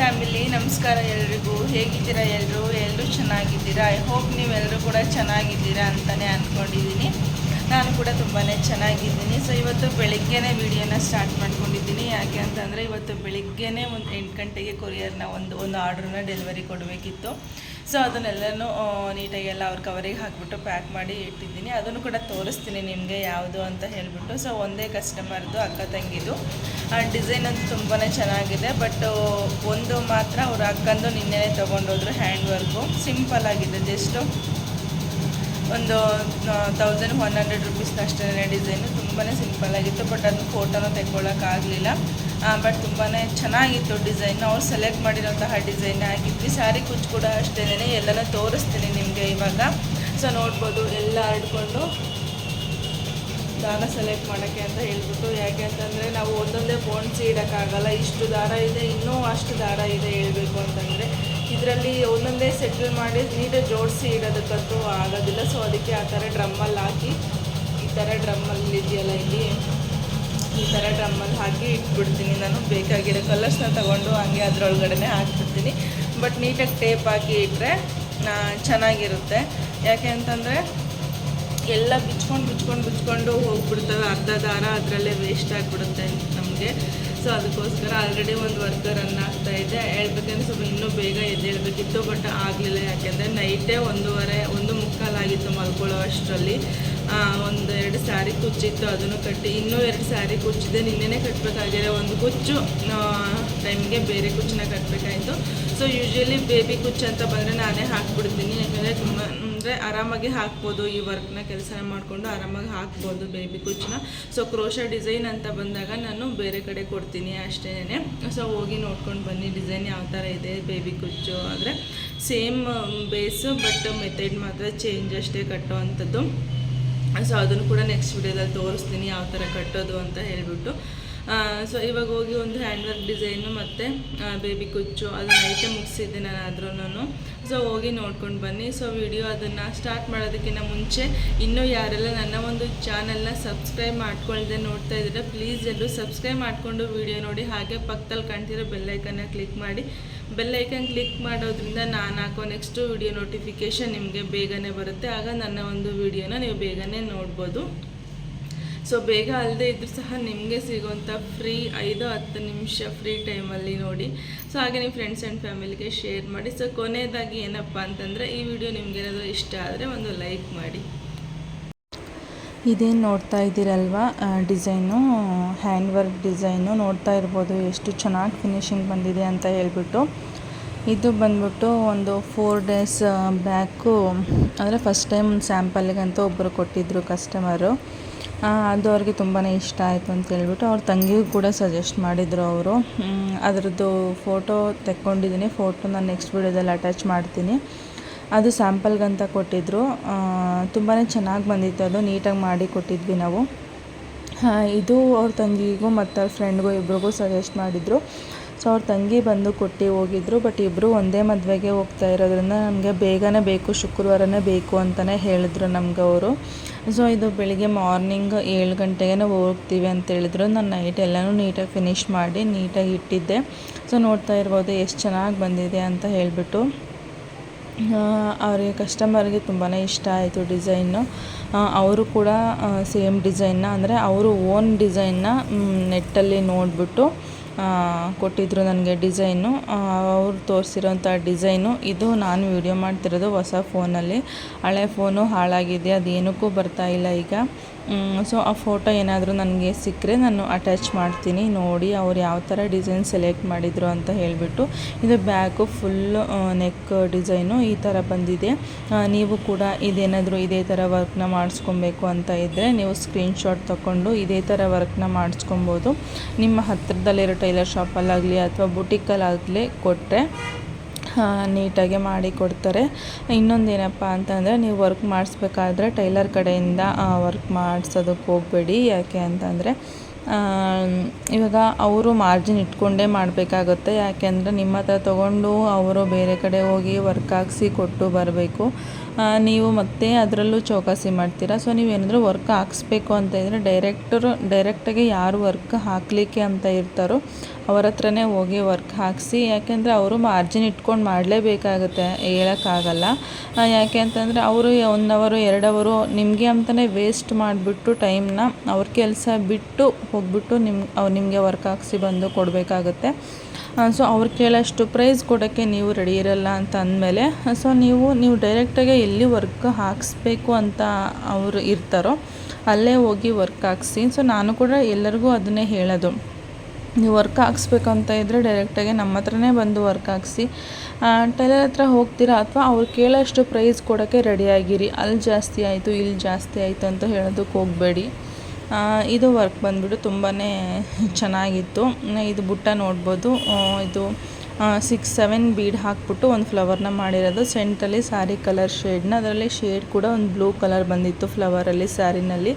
Family ನಮಸ್ಕಾರ ಎಲ್ರಿಗೂ. ಹೇಗಿದ್ದೀರಾ ಎಲ್ಲರೂ ಎಲ್ಲರೂ ಚೆನ್ನಾಗಿದ್ದೀರಾ? ಐ ಹೋಪ್ ನೀವೆಲ್ಲರೂ ಕೂಡ ಚೆನ್ನಾಗಿದ್ದೀರಾ ಅಂತಲೇ ಅಂದ್ಕೊಂಡಿದ್ದೀನಿ ನಾನು ಕೂಡ ತುಂಬಾ ಚೆನ್ನಾಗಿದ್ದೀನಿ. ಸೊ ಇವತ್ತು ಬೆಳಿಗ್ಗೆನೇ ವಿಡಿಯೋನ ಸ್ಟಾರ್ಟ್ ಮಾಡ್ಕೊಂಡಿದ್ದೀನಿ. ಯಾಕೆ ಅಂತಂದರೆ, ಇವತ್ತು ಬೆಳಿಗ್ಗೆನೇ ಒಂದು ಎಂಟು ಗಂಟೆಗೆ ಕೊರಿಯರ್ನ ಒಂದು ಒಂದು ಆರ್ಡ್ರನ್ನ ಡೆಲಿವರಿ ಕೊಡಬೇಕಿತ್ತು. ಸೊ ಅದನ್ನೆಲ್ಲನೂ ನೀಟಾಗಿ ಎಲ್ಲ ಅವ್ರ ಕವರಿಗೆ ಹಾಕ್ಬಿಟ್ಟು ಪ್ಯಾಕ್ ಮಾಡಿ ಇಟ್ಟಿದ್ದೀನಿ. ಅದನ್ನು ಕೂಡ ತೋರಿಸ್ತೀನಿ ನಿಮಗೆ ಯಾವುದು ಅಂತ ಹೇಳಿಬಿಟ್ಟು. ಸೊ ಒಂದೇ ಕಸ್ಟಮರ್ದು, ಅಕ್ಕ ತಂಗಿದು. ಆ, ಡಿಸೈನ್ ಅಂತೂ ತುಂಬಾ ಚೆನ್ನಾಗಿದೆ. ಬಟ್ ಒಂದು ಮಾತ್ರ ಅವ್ರ ಅಕ್ಕಂದು ನಿನ್ನೆನೇ ತೊಗೊಂಡೋದ್ರು ಹ್ಯಾಂಡ್ ವರ್ಕು ಸಿಂಪಲ್ ಆಗಿದೆ. ಜಸ್ಟು ಒಂದು ತೌಸಂಡ್ ಒನ್ ಹಂಡ್ರೆಡ್ ರುಪೀಸ್ ಅಷ್ಟೇ ಡಿಸೈನು ತುಂಬಾ ಸಿಂಪಲ್ ಆಗಿತ್ತು ಬಟ್ ಅದನ್ನ ಫೋಟೋನ ತೆಕ್ಕೊಳ್ಳೋಕ್ಕಾಗಲಿಲ್ಲ ಬಟ್ ತುಂಬಾ ಚೆನ್ನಾಗಿತ್ತು ಡಿಸೈನ್ ಅವ್ರು ಸೆಲೆಕ್ಟ್ ಮಾಡಿರೋಂತಹ ಡಿಸೈನ್ ಆಗಿದ್ವಿ. ಸ್ಯಾರಿ ಕುಚ್ಚು ಕೂಡ ಅಷ್ಟೇ ಎಲ್ಲನೂ ತೋರಿಸ್ತೀನಿ ನಿಮಗೆ ಇವಾಗ. ಸೊ ನೋಡ್ಬೋದು, ಎಲ್ಲ ಹರಡ್ಕೊಂಡು ದಾನ ಸೆಲೆಕ್ಟ್ ಮಾಡೋಕ್ಕೆ ಅಂತ ಹೇಳ್ಬಿಟ್ಟು, ಯಾಕೆ ಅಂತಂದರೆ ನಾವು ಒಂದೊಂದೇ ಬೋನ್ಸಿ ಇಡೋಕ್ಕಾಗಲ್ಲ ಇಷ್ಟು ದಾರ ಇದೆ, ಇನ್ನೂ ಅಷ್ಟು ದಾರ ಇದೆ ಹೇಳಬೇಕು ಅಂತಂದರೆ ಇದರಲ್ಲಿ ಒಂದೊಂದೇ ಸೆಟ್ಲ್ ಮಾಡಿ ನೀಟಾಗಿ ಜೋಡಿಸಿ ಇಡೋದಕ್ಕಂತೂ ಆಗೋದಿಲ್ಲ. ಸೊ ಅದಕ್ಕೆ ಆ ಥರ ಡ್ರಮ್ಮಲ್ಲಿ ಹಾಕಿ, ಈ ಥರ ಡ್ರಮ್ಮಲ್ಲಿ ಇದೆಯಲ್ಲ ಇಲ್ಲಿ, ಈ ಥರ ಡ್ರಮ್ಮಲ್ಲಿ ಹಾಕಿ ಇಟ್ಬಿಡ್ತೀನಿ ನಾನು. ಬೇಕಾಗಿರೋ ಕಲರ್ಸ್ನ ತೊಗೊಂಡು ಹಂಗೆ ಅದರೊಳಗಡೆ ಹಾಕ್ಬಿಡ್ತೀನಿ. ಬಟ್ ನೀಟಾಗಿ ಟೇಪ್ ಹಾಕಿ ಇಟ್ಟರೆ ಚೆನ್ನಾಗಿರುತ್ತೆ. ಯಾಕೆ ಅಂತಂದರೆ ಎಲ್ಲ ಬಿಚ್ಕೊಂಡು ಬಿಚ್ಕೊಂಡು ಬಿಚ್ಕೊಂಡು ಹೋಗ್ಬಿಡ್ತವೆ. ಅರ್ಧ ದಾರ ಅದರಲ್ಲೇ ವೇಸ್ಟ್ ಆಗಿಬಿಡುತ್ತೆ ನಮಗೆ. ಸೊ ಅದಕ್ಕೋಸ್ಕರ ಆಲ್ರೆಡಿ ಒಂದು ವರ್ಕರ್ ರನ್ ಆಗ್ತಾ ಇದೆ. ಹೇಳ್ಬೇಕಂದ್ರೆ ಸ್ವಲ್ಪ ಇನ್ನೂ ಬೇಗ ಎದ್ದೇಳಬೇಕಿತ್ತು ಬಟ್ ಆಗಲಿಲ್ಲ. ಯಾಕೆಂದರೆ ನೈಟೇ ಒಂದೂವರೆ, ಒಂದು ಮುಕ್ಕಾಲಾಗಿತ್ತು ಮಲ್ಕೊಳ್ಳೋ ಅಷ್ಟರಲ್ಲಿ. ಒಂದು ಎರಡು ಸ್ಯಾರಿ ಕುಚ್ಚಿತ್ತು ಅದನ್ನು ಕಟ್ಟಿ ಇನ್ನೂ ಎರಡು ಸ್ಯಾರಿ ಕುಚ್ಚಿದೆ ನಿನ್ನೆನೇ ಕಟ್ಟಬೇಕಾಗಿದೆ ಒಂದು ಕುಚ್ಚು ಟೈಮ್ಗೆ ಬೇರೆ ಕುಚ್ಚನ್ನ ಕಟ್ಟಬೇಕಾಯಿತು ಸೊ ಯೂಶ್ವಲಿ ಬೇಬಿ ಕುಚ್ಚು ಅಂತ ಬಂದರೆ ನಾನೇ ಹಾಕ್ಬಿಡ್ತೀನಿ. ಯಾಕಂದರೆ ತುಂಬ ಅಂದರೆ ಆರಾಮಾಗಿ ಹಾಕ್ಬೋದು ಈ ವರ್ಕ್ನ ಕೆಲಸ ಮಾಡಿಕೊಂಡು ಆರಾಮಾಗಿ ಹಾಕ್ಬೋದು ಬೇಬಿ ಕುಚ್ಚನ್ನ ಸೊ ಕ್ರೋಶ ಡಿಸೈನ್ ಅಂತ ಬಂದಾಗ ನಾನು ಬೇರೆ ಕಡೆ ಕೊಡ್ತೀನಿ ಅಷ್ಟೇ ಸೊ ಹೋಗಿ ನೋಡ್ಕೊಂಡು ಬನ್ನಿ ಡಿಸೈನ್ ಯಾವ ಥರ ಇದೆ ಬೇಬಿ ಕುಚ್ಚು ಆದರೆ. ಸೇಮ್ ಬೇಸು ಬಟ್ ಮೆಥಡ್ ಮಾತ್ರ ಚೇಂಜ್ ಅಷ್ಟೇ ಕಟ್ಟೋ ಅಂಥದ್ದು ಸೊ ಅದನ್ನು ಕೂಡ ನೆಕ್ಸ್ಟ್ ವಿಡಿಯೋದಲ್ಲಿ ತೋರಿಸ್ತೀನಿ ಯಾವ ಥರ ಕಟ್ಟೋದು ಅಂತ ಹೇಳಿಬಿಟ್ಟು. ಸೊ ಇವಾಗ ಹೋಗಿ ಒಂದು ಹ್ಯಾಂಡ್ ವರ್ಕ್ ಡಿಸೈನು ಮತ್ತು ಬೇಬಿ ಕುಚ್ಚು, ಅದನ್ನ ಐಟಮ್ ಮುಗಿಸಿದ್ದೆ ನಾನು ಆದ್ರೂ ಸೊ ಹೋಗಿ ನೋಡ್ಕೊಂಡು ಬನ್ನಿ. ಸೊ ವಿಡಿಯೋ ಅದನ್ನು ಸ್ಟಾರ್ಟ್ ಮಾಡೋದಕ್ಕಿಂತ ಮುಂಚೆ ಇನ್ನೂ ಯಾರೆಲ್ಲ ನನ್ನ ಒಂದು ಚಾನಲ್ನ ಸಬ್ಸ್ಕ್ರೈಬ್ ಮಾಡ್ಕೊಳ್ದೆ ನೋಡ್ತಾ ಇದ್ದೀರಾ ಪ್ಲೀಸ್ ಎಲ್ಲರೂ ಸಬ್ಸ್ಕ್ರೈಬ್ ಮಾಡಿಕೊಂಡು ವಿಡಿಯೋ ನೋಡಿ. ಹಾಗೆ ಪಕ್ಕದಲ್ಲಿ ಕಾಣ್ತಿರೋ ಬೆಲ್ಲೈಕನ್ನ ಕ್ಲಿಕ್ ಮಾಡಿ. ಬೆಲ್ಲೈಕನ್ ಕ್ಲಿಕ್ ಮಾಡೋದ್ರಿಂದ ನಾನು ಹಾಕೋ ನೆಕ್ಸ್ಟು ವಿಡಿಯೋ ನೋಟಿಫಿಕೇಷನ್ ನಿಮಗೆ ಬೇಗನೆ ಬರುತ್ತೆ. ಆಗ ನನ್ನ ಒಂದು ವಿಡಿಯೋನ ನೀವು ಬೇಗನೆ ನೋಡ್ಬೋದು. ಸೊ ಬೇಗ ಅಲ್ಲದೆ ಇದ್ರೂ ಸಹ ನಿಮಗೆ ಸಿಗುವಂಥ ಫ್ರೀ ಐದು, ಹತ್ತು ನಿಮಿಷ ಫ್ರೀ ಟೈಮಲ್ಲಿ ನೋಡಿ. ಸೊ ಹಾಗೆ ನಿಮ್ಮ ಫ್ರೆಂಡ್ಸ್ ಆ್ಯಂಡ್ ಫ್ಯಾಮಿಲಿಗೆ ಶೇರ್ ಮಾಡಿ. ಸೊ ಕೊನೆಯದಾಗಿ ಏನಪ್ಪ ಅಂತಂದರೆ, ಈ ವಿಡಿಯೋ ನಿಮಗೇನಾದರೂ ಇಷ್ಟ ಆದರೆ ಒಂದು ಲೈಕ್ ಮಾಡಿ. ಇದೇನು ನೋಡ್ತಾ ಇದ್ದೀರಲ್ವಾ? ಡಿಸೈನು ಹ್ಯಾಂಡ್ ವರ್ಕ್ ಡಿಸೈನು ನೋಡ್ತಾ ಇರ್ಬೋದು. ಎಷ್ಟು ಚೆನ್ನಾಗಿ ಫಿನಿಶಿಂಗ್ ಬಂದಿದೆ ಅಂತ ಹೇಳ್ಬಿಟ್ಟು. ಇದು ಬಂದ್ಬಿಟ್ಟು ಒಂದು ಫೋರ್ ಡೇಸ್ ಬ್ಯಾಕು ಅಂದರೆ ಫಸ್ಟ್ ಟೈಮ್ ಸ್ಯಾಂಪಲ್ಗಂತೂ ಒಬ್ಬರು ಕೊಟ್ಟಿದ್ದರು ಕಸ್ಟಮರು ಅದು ಅವ್ರಿಗೆ ತುಂಬಾ ಇಷ್ಟ ಆಯಿತು ಅಂತ ಹೇಳ್ಬಿಟ್ಟು ಅವ್ರ ತಂಗಿಗೂ ಕೂಡ ಸಜೆಸ್ಟ್ ಮಾಡಿದರು ಅವರು. ಅದರದ್ದು ಫೋಟೋ ತೆಕ್ಕೊಂಡಿದ್ದೀನಿ ಫೋಟೋ ನಾನು ನೆಕ್ಸ್ಟ್ ವಿಡಿಯೋದಲ್ಲಿ ಅಟ್ಯಾಚ್ ಮಾಡ್ತೀನಿ. ಅದು ಸ್ಯಾಂಪಲ್ಗಂತ ಕೊಟ್ಟಿದ್ದರು ತುಂಬಾ ಚೆನ್ನಾಗಿ ಬಂದಿತ್ತು ಅದು, ನೀಟಾಗಿ ಮಾಡಿ ಕೊಟ್ಟಿದ್ವಿ ನಾವು. ಇದು ಅವ್ರ ತಂಗಿಗೂ ಮತ್ತು ಅವ್ರ ಫ್ರೆಂಡ್ಗೂ ಇಬ್ರಿಗೂ ಸಜೆಸ್ಟ್ ಮಾಡಿದರು. ಸೊ ಅವ್ರ ತಂಗಿ ಬಂದು ಕೊಟ್ಟು ಹೋಗಿದ್ರು ಬಟ್ ಇಬ್ಬರು ಒಂದೇ ಮದುವೆಗೆ ಹೋಗ್ತಾ ಇರೋದ್ರಿಂದ ನಮಗೆ ಬೇಗನೆ ಬೇಕು, ಶುಕ್ರವಾರನೇ ಬೇಕು ಅಂತಲೇ ಹೇಳಿದ್ರು ನಮ್ಗೆ ಅವರು. ಸೊ ಇದು ಬೆಳಿಗ್ಗೆ ಮಾರ್ನಿಂಗ್ ಏಳು ಗಂಟೆಗೆ ಹೋಗ್ತೀವಿ ಅಂತ ಹೇಳಿದ್ರು. ನಾನು ನೈಟ್ ಎಲ್ಲನೂ ನೀಟಾಗಿ ಫಿನಿಶ್ ಮಾಡಿ ನೀಟಾಗಿ ಇಟ್ಟಿದ್ದೆ. ಸೊ ನೋಡ್ತಾ ಇರ್ಬೋದು ಎಷ್ಟು ಚೆನ್ನಾಗಿ ಬಂದಿದೆ ಅಂತ ಹೇಳಿಬಿಟ್ಟು. ಅವರಿಗೆ ಕಸ್ಟಮರ್ಗೆ ತುಂಬಾ ಇಷ್ಟ ಆಯಿತು ಡಿಸೈನು ಅವರು ಕೂಡ ಸೇಮ್ ಡಿಸೈನ್ನ ಅಂದರೆ ಅವರು ಓನ್ ಡಿಸೈನ್ನ ನೆಟ್ಟಲ್ಲಿ ನೋಡಿಬಿಟ್ಟು ಕೊಟ್ಟಿದ್ದರು ನನಗೆ ಡಿಸೈನು. ಅವ್ರು ತೋರಿಸಿರೋಂಥ ಡಿಸೈನು. ಇದು ನಾನು ವೀಡಿಯೋ ಮಾಡ್ತಿರೋದು ಹೊಸ ಫೋನಲ್ಲಿ. ಹಳೆ ಫೋನು ಹಾಳಾಗಿದೆ, ಅದೇನಕ್ಕೂ ಬರ್ತಾ ಇಲ್ಲ ಈಗ. ಸೊ ಆ ಫೋಟೋ ಏನಾದರೂ ನನಗೆ ಸಿಕ್ಕರೆ ನಾನು ಅಟ್ಯಾಚ್ ಮಾಡ್ತೀನಿ. ನೋಡಿ ಅವ್ರು ಯಾವ ಥರ ಡಿಸೈನ್ ಸೆಲೆಕ್ಟ್ ಮಾಡಿದರು ಅಂತ ಹೇಳಿಬಿಟ್ಟು, ಇದು ಬ್ಯಾಕು ಫುಲ್ಲು ನೆಕ್ ಡಿಸೈನು ಈ ಥರ ಬಂದಿದೆ. ನೀವು ಕೂಡ ಇದೇನಾದರೂ ಇದೇ ಥರ ವರ್ಕ್ನ ಮಾಡಿಸ್ಕೊಬೇಕು ಅಂತ ಇದ್ದರೆ ನೀವು ಸ್ಕ್ರೀನ್ಶಾಟ್ ತಗೊಂಡು ಇದೇ ಥರ ವರ್ಕ್ನ ಮಾಡಿಸ್ಕೊಬೋದು. ನಿಮ್ಮ ಹತ್ತಿರದಲ್ಲಿರೋ ಟೈಲರ್ ಶಾಪಲ್ಲಾಗಲಿ ಅಥವಾ ಬುಟಿಕಲ್ಲಾಗಲಿ ಕೊಟ್ಟರೆ ನೀಟಾಗಿ ಮಾಡಿ ಕೊಡ್ತಾರೆ. ಇನ್ನೊಂದು ಏನಪ್ಪ ಅಂತಂದರೆ ನೀವು ವರ್ಕ್ ಮಾಡಿಸ್ಬೇಕಾದ್ರೆ ಟೈಲರ್ ಕಡೆಯಿಂದ ವರ್ಕ್ ಮಾಡಿಸೋದಕ್ಕೆ ಹೋಗಬೇಡಿ. ಯಾಕೆ ಅಂತಂದರೆ ಇವಾಗ ಅವರು ಮಾರ್ಜಿನ್ ಇಟ್ಕೊಂಡೇ ಮಾಡಬೇಕಾಗುತ್ತೆ. ಯಾಕೆಂದರೆ ನಿಮ್ಮ ಹತ್ರ ತೊಗೊಂಡು ಅವರು ಬೇರೆ ಕಡೆ ಹೋಗಿ ವರ್ಕ್ ಹಾಕ್ಸಿ ಕೊಟ್ಟು ಬರಬೇಕು. ನೀವು ಮತ್ತೆ ಅದರಲ್ಲೂ ಚೌಕಾಸಿ ಮಾಡ್ತೀರಾ? ಸೊ ನೀವೇನಾದರೂ ವರ್ಕ್ ಹಾಕ್ಸ್ಬೇಕು ಅಂತ ಇದ್ದರೆ ಡೈರೆಕ್ಟರು ಡೈರೆಕ್ಟಾಗಿ ಯಾರು ವರ್ಕ್ ಹಾಕಲಿಕ್ಕೆ ಅಂತ ಇರ್ತಾರೋ ಅವರ ಹತ್ರನೇ ಹೋಗಿ ವರ್ಕ್ ಹಾಕಿಸಿ, ಯಾಕೆಂದರೆ ಅವರು ಮಾರ್ಜಿನ್ ಇಟ್ಕೊಂಡು ಮಾಡಲೇಬೇಕಾಗುತ್ತೆ ಹೇಳೋಕ್ಕಾಗಲ್ಲ. ಯಾಕೆ ಅಂತಂದರೆ ಅವರು ಒನ್ ಅವರು ಎರಡು ಅವರು ನಿಮಗೆ ಅಂತಲೇ ವೇಸ್ಟ್ ಮಾಡಿಬಿಟ್ಟು ಟೈಮ್ನ ಅವ್ರ ಕೆಲಸ ಬಿಟ್ಟು ಹೋಗ್ಬಿಟ್ಟು ನಿಮ್ಮ ನಿಮಗೆ ವರ್ಕ್ ಹಾಕಿಸಿ ಬಂದು ಕೊಡಬೇಕಾಗುತ್ತೆ. ಸೊ ಅವ್ರು ಕೇಳೋಷ್ಟು ಪ್ರೈಸ್ ಕೊಡೋಕ್ಕೆ ನೀವು ರೆಡಿ ಇರಲ್ಲ ಅಂತ ಅಂದಮೇಲೆ ಸೊ ನೀವು ನೀವು ಡೈರೆಕ್ಟಾಗಿ ಎಲ್ಲಿ ವರ್ಕ್ ಹಾಕಿಸ್ಬೇಕು ಅಂತ ಅವರು ಇರ್ತಾರೋ, ಅಲ್ಲೇ ಹೋಗಿ ವರ್ಕ್ ಹಾಕ್ಸಿ. ಸೊ ನಾನು ಕೂಡ ಎಲ್ಲರಿಗೂ ಅದನ್ನೇ ಹೇಳೋದು. ನೀವು ವರ್ಕ್ ಹಾಕ್ಸ್ಬೇಕು ಅಂತ ಇದ್ದರೆ ಡೈರೆಕ್ಟಾಗಿ ನಮ್ಮ ಹತ್ರನೇ ಬಂದು ವರ್ಕ್ ಹಾಕ್ಸಿ. ಟೈಲರ್ ಹತ್ರ ಹೋಗ್ತೀರಾ ಅಥವಾ ಅವ್ರು ಕೇಳೋಷ್ಟು ಪ್ರೈಸ್ ಕೊಡೋಕ್ಕೆ ರೆಡಿಯಾಗಿರಿ ಅಲ್ಲಿ ಜಾಸ್ತಿ ಆಯಿತು ಇಲ್ಲಿ ಜಾಸ್ತಿ ಆಯಿತು ಅಂತ ಹೇಳೋದಕ್ಕೆ ಹೋಗಬೇಡಿ. ಇದು ವರ್ಕ್ ಬಂದ್ಬಿಟ್ಟು ತುಂಬಾ ಚೆನ್ನಾಗಿತ್ತು. ಇದು ಬುಟ್ಟ ನೋಡ್ಬೋದು. ಇದು ಸಿಕ್ಸ್ ಸೆವೆನ್ ಬೀಡ್ ಹಾಕ್ಬಿಟ್ಟು ಒಂದು ಫ್ಲವರ್ನ ಮಾಡಿರೋದು. ಸೆಂಟ್ರಲ್ಲಿ ಸ್ಯಾರಿ ಕಲರ್ ಶೇಡ್ನ ಅದರಲ್ಲಿ ಶೇಡ್ ಕೂಡ ಒಂದು ಬ್ಲೂ ಕಲರ್ ಬಂದಿತ್ತು ಫ್ಲವರಲ್ಲಿ ಸ್ಯಾರಿನಲ್ಲಿ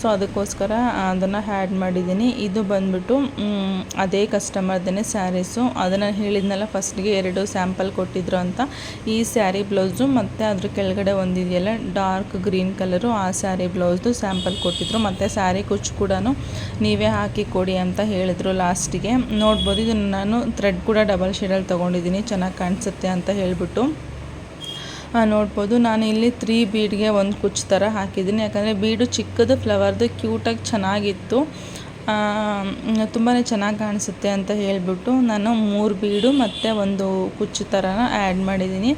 ಸೊ ಅದಕ್ಕೋಸ್ಕರ ಅದನ್ನು ಹ್ಯಾಡ್ ಮಾಡಿದ್ದೀನಿ. ಇದು ಬಂದ್ಬಿಟ್ಟು ಅದೇ ಕಸ್ಟಮರ್ದೇ ಸ್ಯಾರೀಸು ಅದನ್ನು ಹೇಳಿದ್ನಲ್ಲ ಫಸ್ಟ್ಗೆ ಎರಡು ಸ್ಯಾಂಪಲ್ ಕೊಟ್ಟಿದ್ರು ಅಂತ. ಈ ಸ್ಯಾರಿ ಬ್ಲೌಸು ಮತ್ತು ಅದ್ರ ಕೆಳಗಡೆ ಒಂದಿದೆಯಲ್ಲ ಡಾರ್ಕ್ ಗ್ರೀನ್ ಕಲರು ಆ ಸ್ಯಾರಿ ಬ್ಲೌಸ್ದು ಸ್ಯಾಂಪಲ್ ಕೊಟ್ಟಿದ್ರು. ಮತ್ತು ಸ್ಯಾರಿ ಕುಚ್ಚು ಕೂಡ ನೀವೇ ಹಾಕಿ ಕೊಡಿ ಅಂತ ಹೇಳಿದ್ರು ಲಾಸ್ಟಿಗೆ ನೋಡ್ಬೋದು, ಇದನ್ನು ನಾನು ಥ್ರೆಡ್ ಕೂಡ ಡಬಲ್ ಶೇಡಲ್ಲಿ ತೊಗೊಂಡಿದ್ದೀನಿ, ಚೆನ್ನಾಗಿ ಕಾಣಿಸುತ್ತೆ ಅಂತ ಹೇಳಿಬಿಟ್ಟು. ನೋಡ್ಬೋದು, ನಾನು ಇಲ್ಲಿ ತ್ರೀ ಬೀಡ್ಗೆ ಒಂದು ಕುಚ್ಚು ಥರ ಹಾಕಿದ್ದೀನಿ. ಯಾಕಂದರೆ ಬೀಡು ಚಿಕ್ಕದು, ಫ್ಲವರ್ದು, ಕ್ಯೂಟಾಗಿ ಚೆನ್ನಾಗಿತ್ತು. ತುಂಬಾ ಚೆನ್ನಾಗಿ ಕಾಣಿಸುತ್ತೆ ಅಂತ ಹೇಳಿಬಿಟ್ಟು ನಾನು ಮೂರು ಬೀಡು ಮತ್ತು ಒಂದು ಕುಚ್ಚು ಥರನ ಆ್ಯಡ್ ಮಾಡಿದ್ದೀನಿ.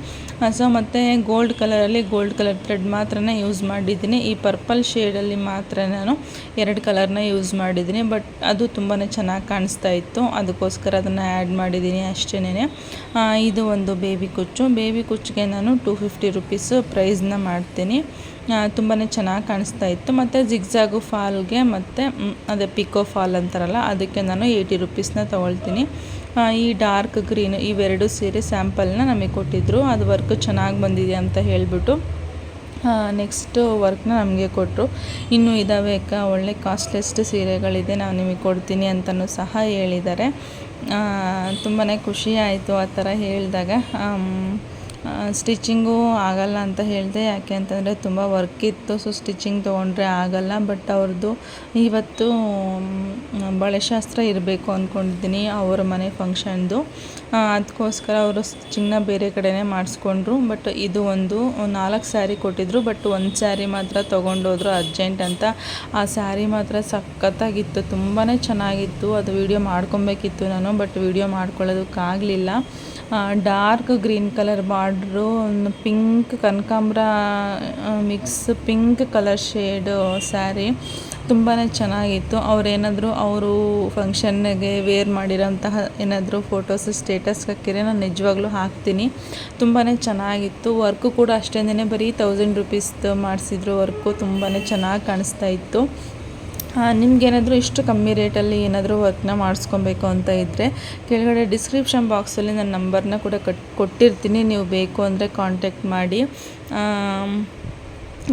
ಸೊ ಮತ್ತು ಗೋಲ್ಡ್ ಕಲರಲ್ಲಿ ಗೋಲ್ಡ್ ಕಲರ್ ಥ್ರೆಡ್ ಮಾತ್ರ ಯೂಸ್ ಮಾಡಿದ್ದೀನಿ. ಈ ಪರ್ಪಲ್ ಶೇಡಲ್ಲಿ ಮಾತ್ರ ನಾನು ಎರಡು ಕಲರ್ನ ಯೂಸ್ ಮಾಡಿದ್ದೀನಿ. ಬಟ್ ಅದು ತುಂಬಾ ಚೆನ್ನಾಗಿ ಕಾಣಿಸ್ತಾ ಇತ್ತು. ಅದಕ್ಕೋಸ್ಕರ ಅದನ್ನು ಆ್ಯಡ್ ಮಾಡಿದ್ದೀನಿ ಅಷ್ಟೇ ಇದು ಒಂದು ಬೇಬಿ ಕುಚ್ಚು. ಬೇಬಿ ಕುಚ್ಚಿಗೆ ನಾನು ಟೂ ಫಿಫ್ಟಿ ರುಪೀಸು ಪ್ರೈಸ್ನ ಮಾಡ್ತೀನಿ. ತುಂಬಾ ಚೆನ್ನಾಗಿ ಕಾಣಿಸ್ತಾ ಇತ್ತು. ಮತ್ತು ಜಿಗ್ಜಾಗು ಫಾಲ್ಗೆ ಮತ್ತು ಅದೇ ಪಿಕೋ ಫಾಲ್ ಅಂತಾರಲ್ಲ, ಅದಕ್ಕೆ ನಾನು ಏಯ್ಟಿ ರುಪೀಸ್ನ ತೊಗೊಳ್ತೀನಿ. ಈ ಡಾರ್ಕ್ ಗ್ರೀನ್ ಇವೆರಡು ಸೀರೆ ಸ್ಯಾಂಪಲ್ನ ನಮಗೆ ಕೊಟ್ಟಿದ್ದರು ಅದು ವರ್ಕ್ ಚೆನ್ನಾಗಿ ಬಂದಿದೆ ಅಂತ ಹೇಳಿಬಿಟ್ಟು ನೆಕ್ಸ್ಟ್ ವರ್ಕ್ನ ನಮಗೆ ಕೊಟ್ಟರು ಇನ್ನೂ ಇದ್ದಾವೆ ಅಕ್ಕ, ಒಳ್ಳೆ ಕಾಸ್ಟ್ಲೆಸ್ಟ್ ಸೀರೆಗಳಿದೆ ನಾವು ನಿಮಗೆ ಕೊಡ್ತೀನಿ ಅಂತಲೂ ಸಹ ಹೇಳಿದ್ದಾರೆ. ತುಂಬಾ ಖುಷಿ ಆಯಿತು ಆ ಥರ ಹೇಳಿದಾಗ. ಸ್ಟಿಚಿಂಗು ಆಗಲ್ಲ ಅಂತ ಹೇಳಿದೆ. ಯಾಕೆ ಅಂತಂದರೆ ತುಂಬ ವರ್ಕ್ ಇತ್ತು. ಸೊ ಸ್ಟಿಚಿಂಗ್ ತೊಗೊಂಡ್ರೆ ಆಗಲ್ಲ. ಬಟ್ ಅವ್ರದ್ದು ಇವತ್ತು ಬಳೆ ಬಳೆಶಾಸ್ತ್ರ ಇರಬೇಕು ಅಂದ್ಕೊಂಡಿದ್ದೀನಿ ಅವರ ಮನೆ ಫಂಕ್ಷನ್ದು ಅದಕ್ಕೋಸ್ಕರ ಅವರು ಸ್ಟಿಚಿಂಗ್ನ ಬೇರೆ ಕಡೆನೇ ಮಾಡಿಸ್ಕೊಂಡ್ರು. ಬಟ್ ಇದು ಒಂದು, ನಾಲ್ಕು ಸ್ಯಾರಿ ಕೊಟ್ಟಿದ್ರು. ಬಟ್ ಒಂದು ಸ್ಯಾರಿ ಮಾತ್ರ ತೊಗೊಂಡೋದ್ರು ಅರ್ಜೆಂಟ್ ಅಂತ. ಆ ಸ್ಯಾರಿ ಮಾತ್ರ ಸಖತ್ತಾಗಿತ್ತು. ತುಂಬಾ ಚೆನ್ನಾಗಿತ್ತು. ಅದು ವಿಡಿಯೋ ಮಾಡ್ಕೊಬೇಕಿತ್ತು ನಾನು. But video ಮಾಡ್ಕೊಳ್ಳೋದಕ್ಕಾಗಲಿಲ್ಲ. Dark green colour border pink ಕನಕಾಂಬ್ರ mix pink colour shade sari ತುಂಬಾ ಚೆನ್ನಾಗಿತ್ತು. ಅವ್ರೇನಾದರೂ ಅವರು ಫಂಕ್ಷನ್ಗೆ ವೇರ್ ಮಾಡಿರೋಂತಹ ಏನಾದರೂ ಫೋಟೋಸ್ ಸ್ಟೇಟಸ್ ಹಾಕಿದ್ರೆ ನಾನು ನಿಜವಾಗ್ಲೂ ಹಾಕ್ತೀನಿ. ತುಂಬಾ ಚೆನ್ನಾಗಿತ್ತು. ವರ್ಕು ಕೂಡ ಅಷ್ಟೇನೇ ಬರೀ ತೌಸಂಡ್ ರುಪೀಸ್ದು ಮಾಡಿಸಿದ್ರು. ವರ್ಕು ತುಂಬಾ ಚೆನ್ನಾಗಿ ಕಾಣಿಸ್ತಾ ಇತ್ತು. ನಿಮ್ಗೇನಾದರೂ ಇಷ್ಟು ಕಮ್ಮಿ ರೇಟಲ್ಲಿ ಏನಾದರೂ ವರ್ಕ್ನ ಮಾಡಿಸ್ಕೊಬೇಕು ಅಂತ ಇದ್ದರೆ ಕೆಳಗಡೆ ಡಿಸ್ಕ್ರಿಪ್ಷನ್ ಬಾಕ್ಸಲ್ಲಿ ನನ್ನ ನಂಬರ್ನ ಕೂಡ ಕಟ್ ಕೊಟ್ಟಿರ್ತೀನಿ. ನೀವು ಬೇಕು ಅಂದರೆ ಕಾಂಟ್ಯಾಕ್ಟ್ ಮಾಡಿ.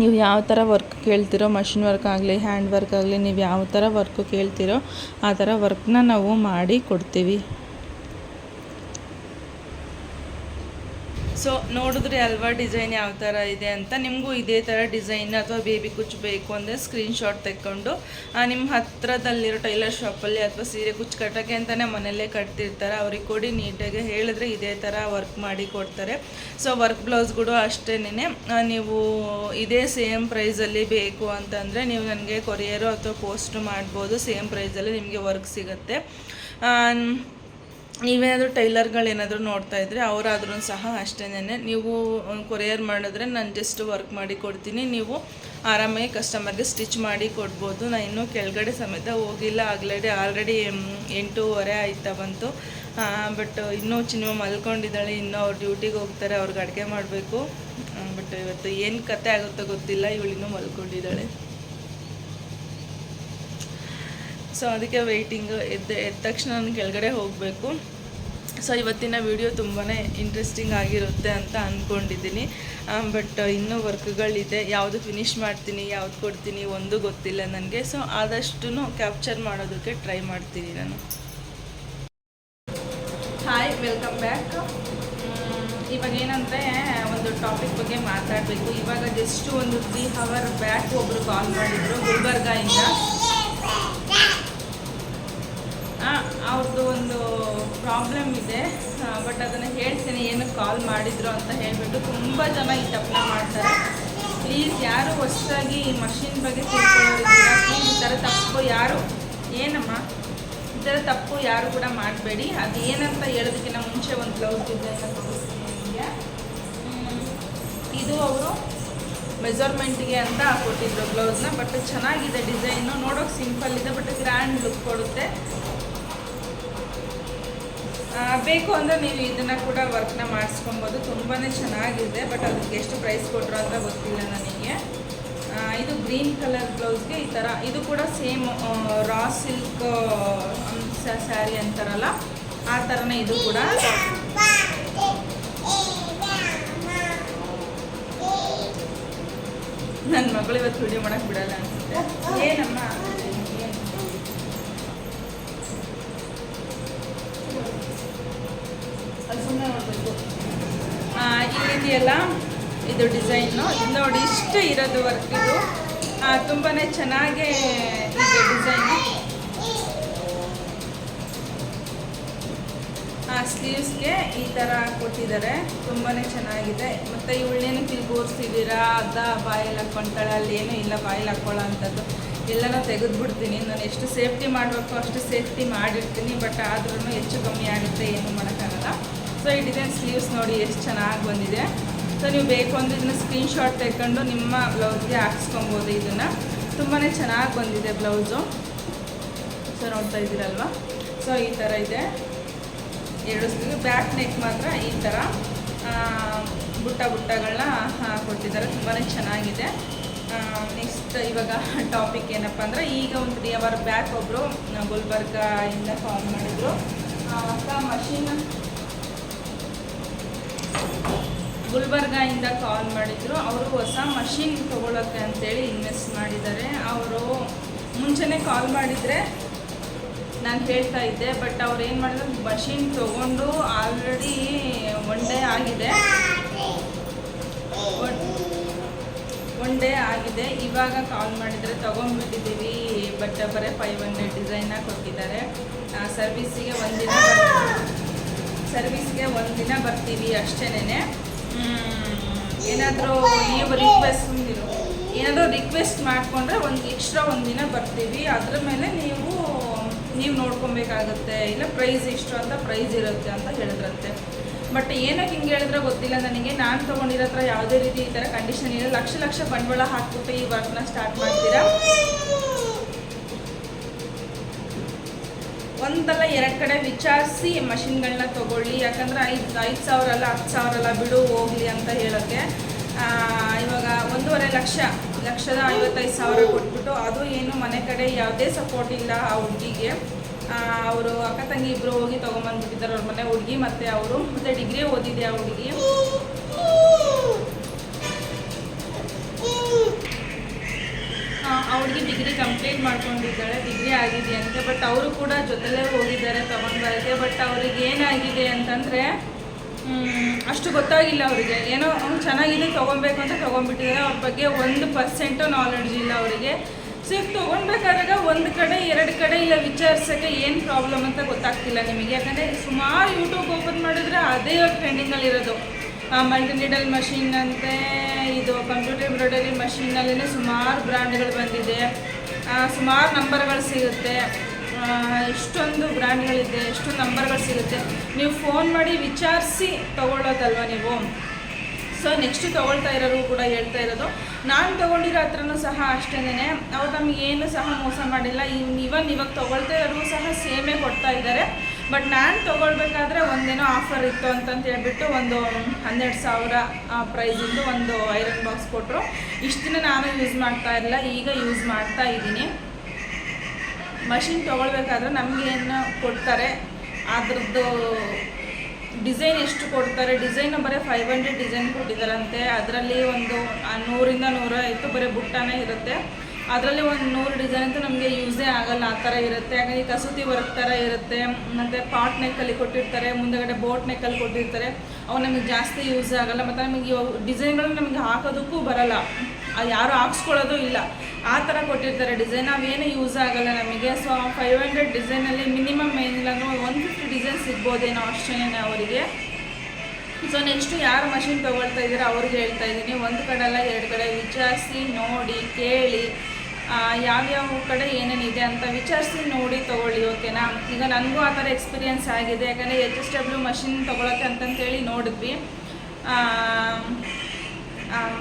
ನೀವು ಯಾವ ಥರ ವರ್ಕ್ ಕೇಳ್ತಿರೋ ಮಷಿನ್ ವರ್ಕ್ ಆಗಲಿ ಹ್ಯಾಂಡ್ ವರ್ಕ್ ಆಗಲಿ, ನೀವು ಯಾವ ಥರ ವರ್ಕ್ ಕೇಳ್ತಿರೋ, ಆ ಥರ ವರ್ಕ್ನ ನಾವು ಮಾಡಿ ಕೊಡ್ತೀವಿ. ಸೊ ನೋಡಿದ್ರೆ ಅಲ್ವಾ ಡಿಸೈನ್ ಯಾವ ಥರ ಇದೆ ಅಂತ? ನಿಮಗೂ ಇದೇ ಥರ ಡಿಸೈನ್ ಅಥವಾ ಬೇಬಿ ಕುಚ್ಚು ಬೇಕು ಅಂದರೆ ಸ್ಕ್ರೀನ್ಶಾಟ್ ತೆಕ್ಕೊಂಡು ನಿಮ್ಮ ಹತ್ತಿರದಲ್ಲಿರೋ ಟೈಲರ್ ಶಾಪಲ್ಲಿ ಅಥವಾ ಸೀರೆ ಕುಚ್ಚು ಕಟ್ಟೋಕ್ಕೆ ಅಂತಲೇ ಮನೆಯಲ್ಲೇ ಕಟ್ತಿರ್ತಾರೆ. ಅವ್ರಿಗೆ ಕೊಡಿ, ನೀಟಾಗಿ ಹೇಳಿದ್ರೆ ಇದೇ ಥರ ವರ್ಕ್ ಮಾಡಿ ಕೊಡ್ತಾರೆ. ಸೊ ವರ್ಕ್ ಬ್ಲೌಸ್ಗಳು ಅಷ್ಟೇನೆ ನೀವು ಇದೇ ಸೇಮ್ ಪ್ರೈಸಲ್ಲಿ ಬೇಕು ಅಂತಂದರೆ ನೀವು ನನಗೆ ಕೊರಿಯರು ಅಥವಾ ಪೋಸ್ಟ್ ಮಾಡ್ಬೋದು. ಸೇಮ್ ಪ್ರೈಸಲ್ಲಿ ನಿಮಗೆ ವರ್ಕ್ ಸಿಗುತ್ತೆ. ನೀವೇನಾದರೂ ಟೈಲರ್ಗಳೇನಾದರೂ ನೋಡ್ತಾ ಇದ್ದರೆ ಅವರಾದ್ರೂ ಸಹ ಅಷ್ಟೇನೇ ನೀವು ಕೊರಿಯರ್ ಮಾಡಿದ್ರೆ ನಾನು ಜಸ್ಟ್ ವರ್ಕ್ ಮಾಡಿ ಕೊಡ್ತೀನಿ. ನೀವು ಆರಾಮಾಗಿ ಕಸ್ಟಮರ್ಗೆ ಸ್ಟಿಚ್ ಮಾಡಿ ಕೊಡ್ಬೋದು. ನಾನು ಇನ್ನೂ ಕೆಳಗಡೆ ಸಮೇತ ಹೋಗಿಲ್ಲ. ಆಗ್ಲೇ ಆಲ್ರೆಡಿ ಎಂಟೂವರೆ ಆಯ್ತಾ ಬಂತು. ಬಟ್ ಇನ್ನೂ ಚಿನ್ಮ ಮಲ್ಕೊಂಡಿದ್ದಾಳೆ. ಇನ್ನೂ ಅವ್ರು ಡ್ಯೂಟಿಗೆ ಹೋಗ್ತಾರೆ. ಅವ್ರಿಗೆ ಅಡುಗೆ ಮಾಡಬೇಕು. ಬಟ್ ಇವತ್ತು ಏನು ಕತೆ ಆಗುತ್ತೋ ಗೊತ್ತಿಲ್ಲ. ಇವಳಿನ್ನೂ ಮಲ್ಕೊಂಡಿದ್ದಾಳೆ. ಸೊ ಅದಕ್ಕೆ ವೆಯ್ಟಿಂಗ್ ಎದ್ದ ಎದ್ದ ತಕ್ಷಣ ನಾನು ಕೆಳಗಡೆ ಹೋಗಬೇಕು. ಸೊ ಇವತ್ತಿನ ವಿಡಿಯೋ ತುಂಬಾ ಇಂಟ್ರೆಸ್ಟಿಂಗ್ ಆಗಿರುತ್ತೆ ಅಂತ ಅಂದ್ಕೊಂಡಿದ್ದೀನಿ ಬಟ್ ಇನ್ನೂ ವರ್ಕ್ಗಳಿದೆ ಯಾವುದು ಫಿನಿಷ್ ಮಾಡ್ತೀನಿ, ಯಾವ್ದು ಕೊಡ್ತೀನಿ, ಒಂದು ಗೊತ್ತಿಲ್ಲ ನನಗೆ. ಸೊ ಆದಷ್ಟು ಕ್ಯಾಪ್ಚರ್ ಮಾಡೋದಕ್ಕೆ ಟ್ರೈ ಮಾಡ್ತೀನಿ ನಾನು. ಹಾಯ್ ವೆಲ್ಕಮ್ ಬ್ಯಾಕ್ ಇವಾಗ ಏನಂದರೆ ಒಂದು ಟಾಪಿಕ್ ಬಗ್ಗೆ ಮಾತಾಡಬೇಕು. ಇವಾಗ ಜಸ್ಟ್ ಒಂದು ತ್ರೀ ಅವರ್ ಬ್ಯಾಕ್ ಒಬ್ಬರು ಕಾಲ್ ಮಾಡಿದ್ರು ಗುಲ್ಬರ್ಗಾಯಿಂದ. ಅವ್ರದ್ದು ಒಂದು ಪ್ರಾಬ್ಲಮ್ ಇದೆ. ಬಟ್ ಅದನ್ನು ಹೇಳ್ತೀನಿ, ಏನು ಕಾಲ್ ಮಾಡಿದ್ರು ಅಂತ ಹೇಳಿಬಿಟ್ಟು ತುಂಬ ಜನ ಈ ತಪ್ಪನ್ನ ಮಾಡ್ತಾರೆ. ಪ್ಲೀಸ್ ಯಾರು ಹೊಸದಾಗಿ ಈ ಮಷಿನ್ ಬಗ್ಗೆ ತಿಳ್ಕೊಳ್ಳೋದಿಲ್ಲ. ಈ ಥರ ತಪ್ಪು ಯಾರು, ಏನಮ್ಮ? ಈ ಥರ ತಪ್ಪು ಯಾರು ಕೂಡ ಮಾಡಬೇಡಿ. ಅದು ಏನಂತ ಹೇಳೋದಕ್ಕಿಂತ ಮುಂಚೆ ಒಂದು ಬ್ಲೌಸ್ ಡಿಸೈನ್ ತೋರಿಸ್ತೀನಿ ನಿಮಗೆ. ಇದು ಅವರು ಮೆಜರ್ಮೆಂಟ್ಗೆ ಅಂತ ಕೊಟ್ಟಿದ್ರು ಬ್ಲೌಸ್ನ ಬಟ್ ಚೆನ್ನಾಗಿದೆ ಡಿಸೈನು. ನೋಡೋಕೆ ಸಿಂಪಲ್ ಇದೆ ಬಟ್ ಗ್ರ್ಯಾಂಡ್ ಲುಕ್ ಕೊಡುತ್ತೆ. ಬೇಕು ಅಂದರೆ ನೀವು ಇದನ್ನು ಕೂಡ ವರ್ಕ್ನ ಮಾಡಿಸ್ಕೊಬೋದು. ತುಂಬಾ ಚೆನ್ನಾಗಿದೆ ಬಟ್ ಅದಕ್ಕೆ ಎಷ್ಟು ಪ್ರೈಸ್ ಕೊಟ್ಟರು ಅಂತ ಗೊತ್ತಿಲ್ಲ ನನಗೆ. ಇದು ಗ್ರೀನ್ ಕಲರ್ ಬ್ಲೌಸ್ಗೆ ಈ ಥರ ಇದು ಕೂಡ ಸೇಮ್ ರಾ ಸಿಲ್ಕ್ ಸ್ಯಾರಿ ಅಂತಾರಲ್ಲ, ಆ ಥರನೇ ಇದು ಕೂಡ. ನನ್ನ ಮಗಳು ಇವತ್ತು ವಿಡಿಯೋ ಮಾಡೋಕ್ಕೆ ಬಿಡಲ್ಲ ಅನ್ಸುತ್ತೆ. ಏನಮ್ಮ ಏನು? ಅದು ಸುಮ್ಮನೆ ನೋಡಬೇಕು ಇಲ್ಲಿದೆಯಲ್ಲ ಇದು ಡಿಸೈನು ನೋಡಿ, ಇಷ್ಟು ಇರೋದು ವರ್ಕ್ ಇದು. ತುಂಬಾ ಚೆನ್ನಾಗೇ ಇದೆ ಡಿಸೈನು ಸ್ಲೀವ್ಸ್ಗೆ ಈ ಥರ ಕೊಟ್ಟಿದ್ದಾರೆ. ತುಂಬಾ ಚೆನ್ನಾಗಿದೆ. ಮತ್ತು ಇವಳೇನು ತಿಳ್ಗೋರ್ಸಿದ್ದೀರಾ ಅದ ಬಾಯಲ್ಲಿ ಹಾಕ್ಕೊಂತಾಳೆ ಅಲ್ಲಿ ಏನೂ ಇಲ್ಲ, ಬಾಯಲ್ಲಿ ಹಾಕ್ಕೊಳ್ಳೋ ಅಂಥದ್ದು. ಎಲ್ಲನೂ ತೆಗೆದುಬಿಡ್ತೀನಿ. ನಾನು ಎಷ್ಟು ಸೇಫ್ಟಿ ಮಾಡಬೇಕು ಅಷ್ಟು ಸೇಫ್ಟಿ ಮಾಡಿರ್ತೀನಿ ಬಟ್ ಆದ್ರೂ ಹೆಚ್ಚು ಕಮ್ಮಿ ಆಗುತ್ತೆ, ಏನು ಮಾಡೋಕ್ಕಾಗಲ್ಲ ಸೊ ಈ ಡಿಸೈನ್ ಸ್ಲೀವ್ಸ್ ನೋಡಿ ಎಷ್ಟು ಚೆನ್ನಾಗಿ ಬಂದಿದೆ. ಸೊ ನೀವು ಬೇಕು ಅಂದರೆ ಇದನ್ನ ಸ್ಕ್ರೀನ್ಶಾಟ್ ತೆಕ್ಕೊಂಡು ನಿಮ್ಮ ಬ್ಲೌಸ್ಗೆ ಹಾಕ್ಸ್ಕೊಬೋದು ಇದನ್ನು. ತುಂಬಾ ಚೆನ್ನಾಗಿ ಬಂದಿದೆ ಬ್ಲೌಸು. ಸೊ ನೋಡ್ತಾ ಇದ್ದೀರಲ್ವ? ಸೊ ಈ ಥರ ಇದೆ. ಎರಡು ಸ್ಲೀವ್ ಬ್ಯಾಕ್ ನೆಕ್ ಮಾತ್ರ ಈ ಥರ ಬುಟ್ಟ ಬುಟ್ಟಗಳನ್ನ ಕೊಟ್ಟಿದ್ದಾರೆ. ತುಂಬಾ ಚೆನ್ನಾಗಿದೆ. ನೆಕ್ಸ್ಟ್ ಇವಾಗ ಟಾಪಿಕ್ ಏನಪ್ಪ ಅಂದರೆ ಈಗ ಒಂದು ತ್ರೀ ಅವರ್ ಬ್ಯಾಕ್ ಒಬ್ಬರು ಗುಲ್ಬರ್ಗ ಇಂದ ಕಾಲ್ ಮಾಡಿದರು. ಅಕ್ಕ ಮಷೀನ್ ಗುಲ್ಬರ್ಗಾಯಿಂದ ಕಾಲ್ ಮಾಡಿದ್ರು. ಅವರು ಹೊಸ ಮಷಿನ್ ತೊಗೊಳಕ್ಕೆ ಅಂತೇಳಿ ಇನ್ವೆಸ್ಟ್ ಮಾಡಿದ್ದಾರೆ. ಅವರು ಮುಂಚೆನೇ ಕಾಲ್ ಮಾಡಿದರೆ ನಾನು ಹೇಳ್ತಾ ಇದ್ದೆ, ಬಟ್ ಅವ್ರು ಏನು ಮಾಡಿದ್ರು, ಮಷಿನ್ ತೊಗೊಂಡು ಆಲ್ರೆಡಿ ಒನ್ ಡೇ ಆಗಿದೆ. ಒನ್ ಡೇ ಆಗಿದೆ. ಇವಾಗ ಕಾಲ್ ಮಾಡಿದರೆ ತೊಗೊಂಡ್ಬಿಟ್ಟಿದ್ದೀವಿ, ಬಟ್ ಬರೀ ಫೈವ್ ಹಂಡ್ರೆಡ್ ಡಿಸೈನಾಗಿ ಕೊಟ್ಟಿದ್ದಾರೆ. ಸರ್ವಿಸಿಗೆ ಒಂದಿನ ಸರ್ವಿಸ್ಗೆ ಒಂದಿನ ಬರ್ತೀವಿ ಅಷ್ಟೇನೆ ಏನಾದರೂ ನೀವು ರಿಕ್ವೆಸ್ಟ್ ಬಂದಿರೋ ಏನಾದರೂ ರಿಕ್ವೆಸ್ಟ್ ಮಾಡಿಕೊಂಡ್ರೆ ಒಂದು ಎಕ್ಸ್ಟ್ರಾ ಒಂದು ದಿನ ಬರ್ತೀವಿ. ಅದ್ರ ಮೇಲೆ ನೀವು ನೀವು ನೋಡ್ಕೊಬೇಕಾಗುತ್ತೆ. ಇಲ್ಲ ಪ್ರೈಸ್ ಇಷ್ಟು ಅಂತ ಪ್ರೈಸ್ ಇರುತ್ತೆ ಅಂತ ಹೇಳಿದ್ರಂತೆ. ಬಟ್ ಏನಕ್ಕೆ ಹಿಂಗೆ ಹೇಳಿದ್ರೆ ಗೊತ್ತಿಲ್ಲ ನನಗೆ. ನಾನು ತೊಗೊಂಡಿರೋ ಹತ್ರ ಯಾವುದೇ ರೀತಿ ಈ ಥರ ಕಂಡೀಷನ್ ಇಲ್ಲ. ಲಕ್ಷ ಲಕ್ಷ ಬಂಡವಾಳ ಹಾಕ್ಬಿಟ್ಟು ಈ ವರ್ಕ್ನ ಸ್ಟಾರ್ಟ್ ಮಾಡ್ತೀರಾ? ಒಂದಲ್ಲ ಎರಡು ಕಡೆ ವಿಚಾರಿಸಿ ಮಷಿನ್ಗಳನ್ನ ತೊಗೊಳ್ಳಿ. ಯಾಕಂದರೆ ಐದು ಐದು ಸಾವಿರ ಅಲ್ಲ ಹತ್ತು ಸಾವಿರ ಅಲ್ಲ ಬಿಡು, ಹೋಗಲಿ ಅಂತ ಹೇಳೋಕ್ಕೆ ಇವಾಗ ಒಂದೂವರೆ ಲಕ್ಷ, ಲಕ್ಷದ ಐವತ್ತೈದು ಸಾವಿರ ಕೊಟ್ಬಿಟ್ಟು ಅದು ಏನು ಮನೆ ಕಡೆ ಯಾವುದೇ ಸಪೋರ್ಟ್ ಇಲ್ಲ ಆ ಹುಡುಗಿಗೆ. ಅವರು ಅಕ್ಕ ತಂಗಿ ಇಬ್ಬರು ಹೋಗಿ ತೊಗೊಂಬಂದ್ಬಿಟ್ಟಿದ್ದಾರೆ ಅವ್ರ ಮನೆ ಹುಡುಗಿ, ಮತ್ತು ಅವರು ಮತ್ತು ಡಿಗ್ರಿ ಓದಿದೆ ಆ ಹುಡುಗಿ. ಹುಡುಗಿ ಡಿಗ್ರಿ ಕಂಪ್ಲೀಟ್ ಮಾಡ್ಕೊಂಡಿದ್ದಾಳೆ ಡಿಗ್ರಿ ಆಗಿದೆ ಅಂತ ಬಟ್ ಅವರು ಕೂಡ ಜೊತೆಲೇ ಹೋಗಿದ್ದಾರೆ ತಗೊಂಡ್ಬರೋಕ್ಕೆ ಬಟ್ ಅವ್ರಿಗೆ ಏನಾಗಿದೆ ಅಂತಂದರೆ ಅಷ್ಟು ಗೊತ್ತಾಗಿಲ್ಲ ಅವರಿಗೆ. ಏನೋ ಅವ್ನು ಚೆನ್ನಾಗಿದೆ ತೊಗೊಬೇಕು ಅಂತ ತೊಗೊಂಡ್ಬಿಟ್ಟಿದ್ದಾರೆ. ಅವ್ರ ಬಗ್ಗೆ ಒಂದು ಪರ್ಸೆಂಟು ನಾಲೆಡ್ಜ್ ಇಲ್ಲ ಅವರಿಗೆ. ಸೊ ಈಗ ತೊಗೊಳ್ಬೇಕಾದಾಗ ಒಂದು ಕಡೆ, ಎರಡು ಕಡೆ ಇಲ್ಲ ವಿಚಾರಿಸೋಕ್ಕೆ ಏನು ಪ್ರಾಬ್ಲಮ್ ಅಂತ ಗೊತ್ತಾಗ್ತಿಲ್ಲ ನಿಮಗೆ. ಯಾಕಂದರೆ ಸುಮಾರು ಯೂಟ್ಯೂಬ್ ಓಪನ್ ಮಾಡಿದ್ರೆ ಅದೇ ಟ್ರೆಂಡಿಂಗಲ್ಲಿರೋದು ಮಲ್ಟಿ ನೀಡಲ್ ಮಷಿನ್ ಅಂತೆ ಇದು ಕಂಪ್ಯೂಟರ್ ಎಂಬ್ರಾಯ್ಡರಿ ಮಷೀನಲ್ಲೇ ಸುಮಾರು ಬ್ರ್ಯಾಂಡ್ಗಳು ಬಂದಿದೆ. ಸುಮಾರು ನಂಬರ್ಗಳು ಸಿಗುತ್ತೆ. ಇಷ್ಟೊಂದು ಬ್ರ್ಯಾಂಡ್ಗಳಿದೆ ಎಷ್ಟೊಂದು ನಂಬರ್ಗಳು ಸಿಗುತ್ತೆ. ನೀವು ಫೋನ್ ಮಾಡಿ ವಿಚಾರಿಸಿ ತೊಗೊಳ್ಳೋದಲ್ವ ನೀವು? ಸೊ ನೆಕ್ಸ್ಟ್ ತೊಗೊಳ್ತಾ ಇರೋರು ಕೂಡ ಹೇಳ್ತಾ ಇರೋದು. ನಾನು ತೊಗೊಂಡಿರೋ ಹತ್ರನೂ ಸಹ ಅಷ್ಟೇನೆ ಅವ್ರು ನಮಗೇನು ಸಹ ಮೋಸ ಮಾಡಿಲ್ಲ. ಇವನ್ ಇವಾಗ ತೊಗೊಳ್ತಾ ಇರೋರು ಸಹ ಸೇಮೇ ಕೊಡ್ತಾ ಇದ್ದಾರೆ. ಬಟ್ ನಾನು ತೊಗೊಳ್ಬೇಕಾದ್ರೆ ಒಂದೇನೋ ಆಫರ್ ಇತ್ತು ಅಂತಂತ ಹೇಳ್ಬಿಟ್ಟು ಒಂದು ಹನ್ನೆರಡು ಸಾವಿರ ಪ್ರೈಸಿಂದು ಒಂದು ಐರನ್ ಬಾಕ್ಸ್ ಕೊಟ್ಟರು ಇಷ್ಟು ದಿನ ನಾನು ಯೂಸ್ ಮಾಡ್ತಾ ಇಲ್ಲ ಈಗ ಯೂಸ್ ಮಾಡ್ತಾ ಇದ್ದೀನಿ. ಮಷಿನ್ ತೊಗೊಳ್ಬೇಕಾದ್ರೆ ನಮಗೆ ಏನು ಕೊಡ್ತಾರೆ, ಅದ್ರದ್ದು ಡಿಸೈನ್ ಎಷ್ಟು ಕೊಡ್ತಾರೆ ಡಿಸೈನ್ ಬರೀ ಫೈವ್ ಹಂಡ್ರೆಡ್ ಡಿಸೈನ್ ಕೊಟ್ಟಿದ್ದಾರಂತೆ. ಅದರಲ್ಲಿ ಒಂದು ನೂರಿಂದ ನೂರಿಂದ ಇತ್ತು ಬರೀ ಬುಟ್ಟನೇ ಇರುತ್ತೆ. ಅದರಲ್ಲಿ ಒಂದು ನೂರು ಡಿಸೈನ್ ಅಂತೂ ನಮಗೆ ಯೂಸೇ ಆಗಲ್ಲ, ಆ ಥರ ಇರುತ್ತೆ. ಹಾಗಾಗಿ ಕಸೂತಿ ವರ್ಕ್ ಥರ ಇರುತ್ತೆ. ಮತ್ತು ಪಾಟ್ ನೆಕ್ಕಲ್ಲಿ ಕೊಟ್ಟಿರ್ತಾರೆ, ಮುಂದೆಗಡೆ ಬೋಟ್ ನೆಕ್ಕಲ್ಲಿ ಕೊಟ್ಟಿರ್ತಾರೆ. ಅವು ನಮಗೆ ಜಾಸ್ತಿ ಯೂಸ್ ಆಗಲ್ಲ. ಮತ್ತು ನಮಗೆ ಡಿಸೈನ್ಗಳು ನಮಗೆ ಹಾಕೋದಕ್ಕೂ ಬರಲ್ಲ. ಯಾರು ಹಾಕ್ಸ್ಕೊಳ್ಳೋದು ಇಲ್ಲ. ಆ ಥರ ಕೊಟ್ಟಿರ್ತಾರೆ ಡಿಸೈನ್ ಅವೇನು ಯೂಸ್ ಆಗಲ್ಲ ನಮಗೆ. ಸೊ ಫೈವ್ ಹಂಡ್ರೆಡ್ ಡಿಸೈನಲ್ಲಿ ಮಿನಿಮಮ್ ಏನಿಲ್ಲ ಅಂದರೆ ಒನ್ ಫಿಫ್ಟಿ ಡಿಸೈನ್ ಸಿಗ್ಬೋದೇನೋ ಅಷ್ಟೇ ಅವರಿಗೆ. ಸೊ ನೆಕ್ಸ್ಟು ಯಾರು ಮಷಿನ್ ತೊಗೊಳ್ತಾ ಇದ್ದೀರಾ? ಅವ್ರಿಗೆ ಹೇಳ್ತಾ ಇದ್ದೀನಿ. ಒಂದು ಕಡೆ ಅಲ್ಲ, ಎರಡು ಕಡೆ. ವಿಚಾರಿಸಿ, ನೋಡಿ, ಕೇಳಿ. ಯಾವ್ಯಾವ ಕಡೆ ಏನೇನಿದೆ ಅಂತ ವಿಚಾರಿಸಿ ನೋಡಿ ತೊಗೊಳ್ಳಿ, ಓಕೆನಾ? ಈಗ ನನಗೂ ಆ ಥರ ಎಕ್ಸ್ಪೀರಿಯೆನ್ಸ್ ಆಗಿದೆ. ಯಾಕಂದರೆ ಎಚ್ ಎಸ್ ಡಬ್ಲ್ಯೂ ಮಷಿನ್ ತೊಗೊಳಕ್ಕೆ ಅಂತಂತೇಳಿ ನೋಡಿದ್ವಿ.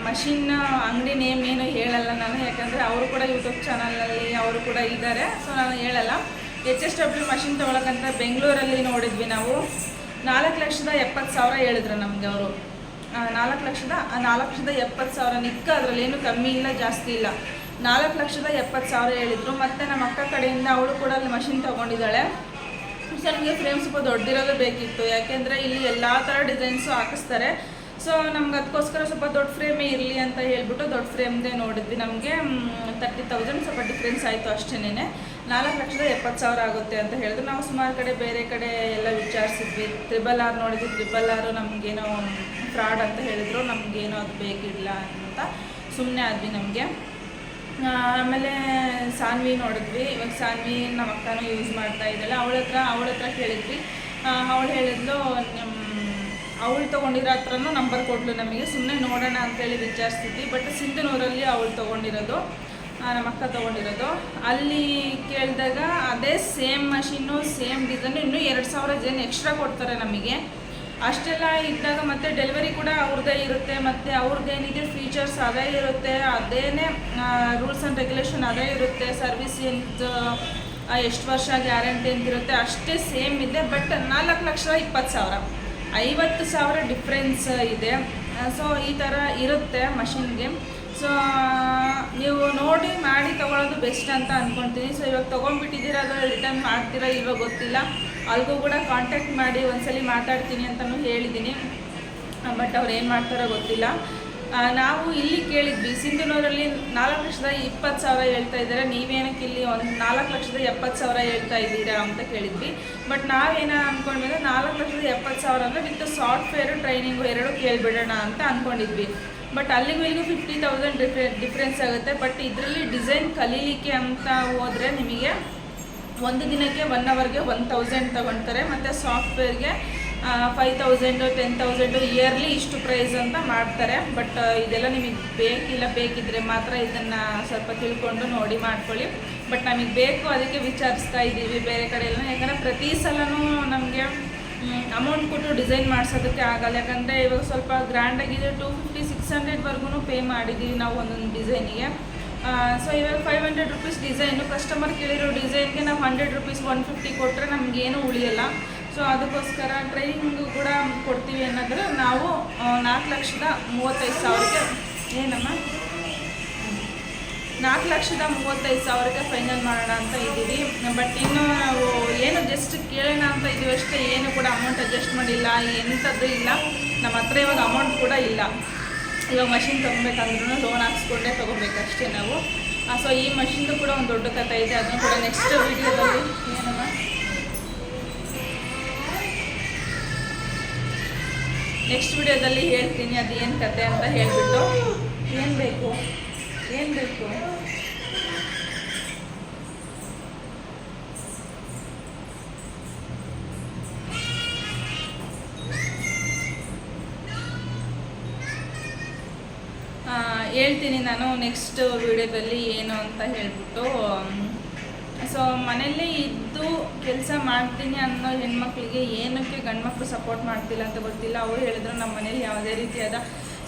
ಮಷಿನ್ ಅಂಗಡಿ ನೇಮ್ ಏನು ಹೇಳಲ್ಲ ನಾನು, ಯಾಕಂದರೆ ಅವರು ಕೂಡ ಯೂಟ್ಯೂಬ್ ಚಾನಲಲ್ಲಿ ಅವರು ಕೂಡ ಇದ್ದಾರೆ. ಸೊ ನಾನು ಹೇಳಲ್ಲ. ಎಚ್ ಎಸ್ ಡಬ್ಲ್ಯೂ ಮಷಿನ್ ತೊಗೊಳಕ್ಕಂತ ಬೆಂಗಳೂರಲ್ಲಿ ನೋಡಿದ್ವಿ ನಾವು. ನಾಲ್ಕು ಲಕ್ಷದ ಎಪ್ಪತ್ತು ಸಾವಿರ ಹೇಳಿದ್ರು ನಮಗೆ ಅವರು. ನಾಲ್ಕು ಲಕ್ಷದ ನಾಲ್ಕು ಲಕ್ಷದ ಎಪ್ಪತ್ತು ಸಾವಿರ ನಿಕ್ಕ ಅದರಲ್ಲಿ ಏನು ಕಮ್ಮಿ ಇಲ್ಲ, ಜಾಸ್ತಿ ಇಲ್ಲ. ನಾಲ್ಕು ಲಕ್ಷದ ಎಪ್ಪತ್ತು ಸಾವಿರ ಹೇಳಿದರು. ಮತ್ತು ನಮ್ಮ ಅಕ್ಕ ಕಡೆಯಿಂದ ಅವಳು ಕೂಡ ಅಲ್ಲಿ ಮಷಿನ್ ತೊಗೊಂಡಿದ್ದಾಳೆ. ಸೊ ನನಗೆ ಫ್ರೇಮ್ ಸ್ವಲ್ಪ ದೊಡ್ಡದಿರೋದು ಬೇಕಿತ್ತು. ಯಾಕೆಂದರೆ ಇಲ್ಲಿ ಎಲ್ಲ ಥರ ಡಿಸೈನ್ಸು ಹಾಕಿಸ್ತಾರೆ. ಸೊ ನಮ್ಗೆ ಅದಕ್ಕೋಸ್ಕರ ಸ್ವಲ್ಪ ದೊಡ್ಡ ಫ್ರೇಮೇ ಇರಲಿ ಅಂತ ಹೇಳ್ಬಿಟ್ಟು ದೊಡ್ಡ ಫ್ರೇಮ್ದೇ ನೋಡಿದ್ವಿ. ನಮಗೆ ತರ್ಟಿ ತೌಸಂಡ್ ಸ್ವಲ್ಪ ಡಿಫ್ರೆನ್ಸ್ ಆಯಿತು ಅಷ್ಟೇನೆ ನಾಲ್ಕು ಲಕ್ಷದ ಎಪ್ಪತ್ತು ಸಾವಿರ ಆಗುತ್ತೆ ಅಂತ ಹೇಳಿದ್ರು. ನಾವು ಸುಮಾರು ಕಡೆ ಬೇರೆ ಕಡೆ ಎಲ್ಲ ವಿಚಾರಿಸಿದ್ವಿ. ತ್ರಿಬಲ್ ಆರ್ ನೋಡಿದ್ವಿ. ತ್ರಿಬಲ್ ಆರು ನಮಗೇನೋ ಫ್ರಾಡ್ ಅಂತ ಹೇಳಿದ್ರು. ನಮಗೇನೋ ಅದು ಬೇಕಿಲ್ಲ ಅಂತ ಸುಮ್ಮನೆ ಆದ್ವಿ ನಮಗೆ. ಆಮೇಲೆ ಸಾನ್ವಿ ನೋಡಿದ್ವಿ. ಇವಾಗ ಸಾನ್ವಿ ನಮ್ಮ ಅಕ್ಕನೂ ಯೂಸ್ ಮಾಡ್ತಾ ಇದ್ದಾಳೆ. ಅವಳ ಹತ್ರ ಅವಳ ಹತ್ರ ಕೇಳಿದ್ವಿ ಅವಳು ಹೇಳಿದ್ಲು ಅವಳು ತೊಗೊಂಡಿರೋ ಹತ್ರನೂ ನಂಬರ್ ಕೊಟ್ಲು ನಮಗೆ. ಸುಮ್ಮನೆ ನೋಡೋಣ ಅಂತೇಳಿ ವಿಚಾರಿಸ್ತಿದ್ವಿ. ಬಟ್ ಸಿಂಧನೂರಲ್ಲಿ ಅವಳು ತೊಗೊಂಡಿರೋದು. ನಮ್ಮ ಅಕ್ಕ ತೊಗೊಂಡಿರೋದು. ಅಲ್ಲಿ ಕೇಳಿದಾಗ ಅದೇ ಸೇಮ್ ಮಷಿನ್ನು ಸೇಮ್ ಡಿಸೈನು ಇನ್ನೂ ಎರಡು ಸಾವಿರ ಜನ ಎಕ್ಸ್ಟ್ರಾ ಕೊಡ್ತಾರೆ ನಮಗೆ. ಅಷ್ಟೆಲ್ಲ ಇದ್ದಾಗ ಮತ್ತೆ ಡೆಲಿವರಿ ಕೂಡ ಅವ್ರದ್ದೇ ಇರುತ್ತೆ, ಮತ್ತು ಅವ್ರದ್ದೇನಿದೆ ಫೀಚರ್ಸ್ ಅದೇ ಇರುತ್ತೆ, ಅದೇನೇ ರೂಲ್ಸ್ ಆ್ಯಂಡ್ ರೆಗ್ಯುಲೇಷನ್ ಅದೇ ಇರುತ್ತೆ ಸರ್ವಿಸ್ ಎಂದು ಎಷ್ಟು ವರ್ಷ ಗ್ಯಾರಂಟಿ ಅಂತಿರುತ್ತೆ ಅಷ್ಟೇ ಸೇಮ್ ಇದೆ ಬಟ್ ನಾಲ್ಕು ಲಕ್ಷ ಇಪ್ಪತ್ತು ಸಾವಿರ. ಐವತ್ತು ಸಾವಿರ ಡಿಫ್ರೆನ್ಸ್ ಇದೆ. ಸೊ ಈ ಥರ ಇರುತ್ತೆ ಮಷಿನ್ಗೆ ಸೊ ನೀವು ನೋಡಿ ಮಾಡಿ ತೊಗೊಳೋದು ಬೆಸ್ಟ್ ಅಂತ ಅಂದ್ಕೊಳ್ತೀನಿ ಸೊ ಇವಾಗ ತೊಗೊಂಡ್ಬಿಟ್ಟಿದ್ದೀರಾ ಅದು ರಿಟರ್ನ್ ಮಾಡ್ತೀರಾ ಇವಾಗ ಗೊತ್ತಿಲ್ಲ. ಅಲ್ಗೂ ಕೂಡ ಕಾಂಟ್ಯಾಕ್ಟ್ ಮಾಡಿ ಒಂದ್ಸಲಿ ಮಾತಾಡ್ತೀನಿ ಅಂತಲೂ ಹೇಳಿದ್ದೀನಿ. ಬಟ್ ಅವ್ರು ಏನು ಮಾಡ್ತಾರೋ ಗೊತ್ತಿಲ್ಲ. ನಾವು ಇಲ್ಲಿ ಕೇಳಿದ್ವಿ, ಸಿಂಧನೂರಲ್ಲಿ ನಾಲ್ಕು ಲಕ್ಷದ ಇಪ್ಪತ್ತು ಸಾವಿರ ಹೇಳ್ತಾ ಇದ್ದಾರೆ. ನೀವೇನಕ್ಕೆ ಇಲ್ಲಿ ಒಂದು ನಾಲ್ಕು ಲಕ್ಷದ ಎಪ್ಪತ್ತು ಸಾವಿರ ಹೇಳ್ತಾ ಇದ್ದೀರಾ ಅಂತ ಕೇಳಿದ್ವಿ. ಬಟ್ ನಾವೇನ ಅಂದ್ಕೊಂಡ್ಮೇಲೆ ನಾಲ್ಕು ಲಕ್ಷದ ಎಪ್ಪತ್ತು ಸಾವಿರ ಅಂದರೆ ವಿತ್ ಸಾಫ್ಟ್ವೇರು ಟ್ರೈನಿಂಗು ಎರಡು ಕೇಳಿಬಿಡೋಣ ಅಂತ ಅಂದ್ಕೊಂಡಿದ್ವಿ ಬಟ್ ಅಲ್ಲಿಗೂ ಇಲ್ಲಿಗೂ ಫಿಫ್ಟಿ ತೌಸಂಡ್ ಡಿಫ್ರೆ ಡಿಫ್ರೆನ್ಸ್ ಆಗುತ್ತೆ. ಬಟ್ ಇದರಲ್ಲಿ ಡಿಸೈನ್ ಕಲೀಲಿಕ್ಕೆ ಅಂತ ಹೋದರೆ ನಿಮಗೆ ಒಂದು ದಿನಕ್ಕೆ ಒನ್ ಅವರ್ಗೆ ಒನ್ ತೌಸಂಡ್ ತಗೊಳ್ತಾರೆ ಮತ್ತು ಸಾಫ್ಟ್ವೇರ್ಗೆ five thousand ten thousand yearly ಇಷ್ಟು ಪ್ರೈಸ್ ಅಂತ ಮಾಡ್ತಾರೆ. ಬಟ್ ಇದೆಲ್ಲ ನಿಮಗೆ ಬೇಕಿಲ್ಲ, ಬೇಕಿದ್ರೆ ಮಾತ್ರ ಇದನ್ನು ಸ್ವಲ್ಪ ತಿಳ್ಕೊಂಡು ನೋಡಿ ಮಾಡ್ಕೊಳ್ಳಿ. ಬಟ್ ನಮಗೆ ಬೇಕು, ಅದಕ್ಕೆ ವಿಚಾರಿಸ್ತಾ ಇದ್ದೀವಿ ಬೇರೆ ಕಡೆ ಎಲ್ಲ ಯಾಕಂದರೆ ಪ್ರತಿ ಸಲನೂ ನಮಗೆ ಅಮೌಂಟ್ ಕೊಟ್ಟು ಡಿಸೈನ್ ಮಾಡಿಸೋದಕ್ಕೆ ಆಗಲ್ಲ. ಯಾಕಂದರೆ ಇವಾಗ ಸ್ವಲ್ಪ ಗ್ರ್ಯಾಂಡಾಗಿದೆ ಟೂ ಫಿಫ್ಟಿ ಸಿಕ್ಸ್ ಹಂಡ್ರೆಡ್ವರೆಗೂ ಪೇ ಮಾಡಿದ್ದೀವಿ ನಾವು ಒಂದೊಂದು ಡಿಸೈನಿಗೆ ಸೊ ಇವಾಗ five hundred rupees design customer ಕೇಳಿರೋ ಡಿಸೈನ್ಗೆ ನಾವು ಹಂಡ್ರೆಡ್ ರುಪೀಸ್ ಒನ್ ಫಿಫ್ಟಿ ಕೊಟ್ಟರೆ ನಮಗೇನು ಉಳಿಯಲ್ಲ. ಸೊ ಅದಕ್ಕೋಸ್ಕರ ಟ್ರೈನಿಂಗು ಕೂಡ ಕೊಡ್ತೀವಿ ಅನ್ನೋದ್ರೆ ನಾವು ನಾಲ್ಕು ಲಕ್ಷದ ಮೂವತ್ತೈದು ಸಾವಿರಕ್ಕೆ, ಏನಮ್ಮ? ನಾಲ್ಕು ಲಕ್ಷದ ಮೂವತ್ತೈದು ಸಾವಿರಕ್ಕೆ ಫೈನಲ್ ಮಾಡೋಣ ಅಂತ ಇದ್ದೀವಿ. ಬಟ್ ಇನ್ನು ನಾವು ಏನು ಜಸ್ಟ್ ಕೇಳೋಣ ಅಂತ ಇದೀವಿ ಅಷ್ಟೇ. ಏನು ಕೂಡ ಅಮೌಂಟ್ ಅಡ್ಜಸ್ಟ್ ಮಾಡಿಲ್ಲ, ಎಂಥದ್ದು ಇಲ್ಲ. ನಮ್ಮ ಹತ್ರ ಇವಾಗ ಅಮೌಂಟ್ ಕೂಡ ಇಲ್ಲ. ಇವಾಗ ಮಷಿನ್ ತೊಗೊಬೇಕಂದ್ರೂ ಲೋನ್ ಹಾಕ್ಸ್ಕೊಂಡೇ ತೊಗೋಬೇಕಷ್ಟೇ ನಾವು. ಸೊ ಈ ಮಷಿನ್ದು ಕೂಡ ಒಂದು ದೊಡ್ಡ ಕಥೆ ಇದೆ. ಅದನ್ನು ಕೂಡ ನೆಕ್ಸ್ಟ್ ವೀಡಿಯೋದಲ್ಲಿ ಏನಮ್ಮ? ನೆಕ್ಸ್ಟ್ ವಿಡಿಯೋದಲ್ಲಿ ಹೇಳ್ತೀನಿ ಅದು ಏನು ಕತೆ ಅಂತ ಹೇಳಿಬಿಟ್ಟು. ಏನು ಬೇಕು? ಏನು ಬೇಕು? ಹೇಳ್ತೀನಿ ನಾನು ನೆಕ್ಸ್ಟ್ ವಿಡಿಯೋದಲ್ಲಿ ಏನು ಅಂತ ಹೇಳ್ಬಿಟ್ಟು ಸೊ ಮನೇಲಿ ಇದ್ದು ಕೆಲಸ ಮಾಡ್ತೀನಿ ಅನ್ನೋ ಹೆಣ್ಮಕ್ಳಿಗೆ ಏನಕ್ಕೆ ಗಂಡ್ಮಕ್ಳು ಸಪೋರ್ಟ್ ಮಾಡ್ತಿಲ್ಲ ಅಂತ ಗೊತ್ತಿಲ್ಲ. ಅವರು ಹೇಳಿದ್ರು ನಮ್ಮ ಮನೇಲಿ ಯಾವುದೇ ರೀತಿಯಾದ